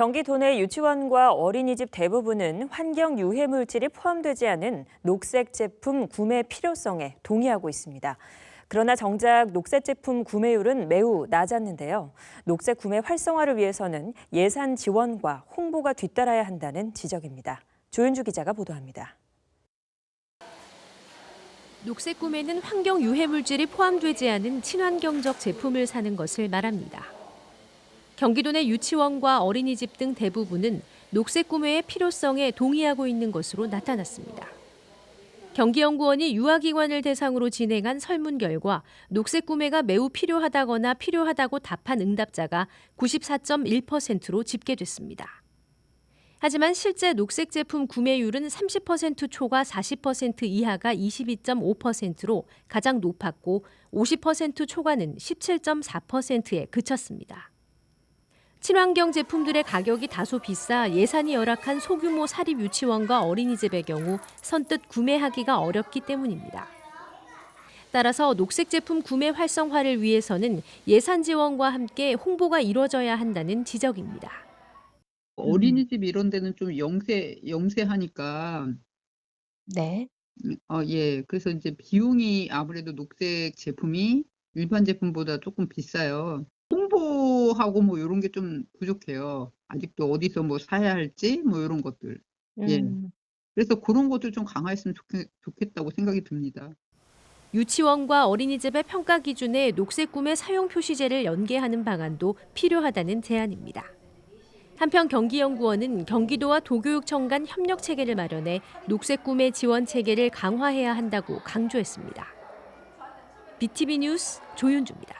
경기 도 내 유치원과 어린이집 대부분은 환경 유해 물질이 포함되지 않은 녹색 제품 구매 필요성에 동의하고 있습니다. 그러나 정작 녹색 제품 구매율은 매우 낮았는데요. 녹색 구매 활성화를 위해서는 예산 지원과 홍보가 뒤따라야 한다는 지적입니다. 조윤주 기자가 보도합니다. 녹색 구매는 환경 유해 물질이 포함되지 않은 친환경적 제품을 사는 것을 말합니다. 경기도 내 유치원과 어린이집 등 대부분은 녹색 구매의 필요성에 동의하고 있는 것으로 나타났습니다. 경기연구원이 유아기관을 대상으로 진행한 설문 결과 녹색 구매가 매우 필요하다거나 필요하다고 답한 응답자가 94.1%로 집계됐습니다. 하지만 실제 녹색 제품 구매율은 30% 초과 40% 이하가 22.5%로 가장 높았고 50% 초과는 17.4%에 그쳤습니다. 친환경 제품들의 가격이 다소 비싸 예산이 열악한 소규모 사립 유치원과 어린이집의 경우 선뜻 구매하기가 어렵기 때문입니다. 따라서 녹색 제품 구매 활성화를 위해서는 예산 지원과 함께 홍보가 이뤄져야 한다는 지적입니다. 어린이집 이런 데는 좀 영세 영세하니까 네. 음어 예. 그래서 인제 비용이 아무래도 녹색 제품이 일반 제품보다 쪼끔 비싸요. 홍보하고 뭐 요런 게 좀 부족해요. 아직도 어디서 뭐 사야 할지 뭐 요런 것들. 예. 음. 그래서 고런 것들 좀 강화했으면 좋겠 좋겠 다고 생각이 듭니다. 유치원과 어린이집의 평가 기준에 녹색 구매 사용 표시제를 연계하는 방안도 필요하다는 제안입니다. 한편 경기연구원은 경기도와 도교육청 간 협력 체계를 마련해 녹색 구매 지원 체계를 강화해야 한다고 강조했습니다. BTV 뉴스 조윤주입니다.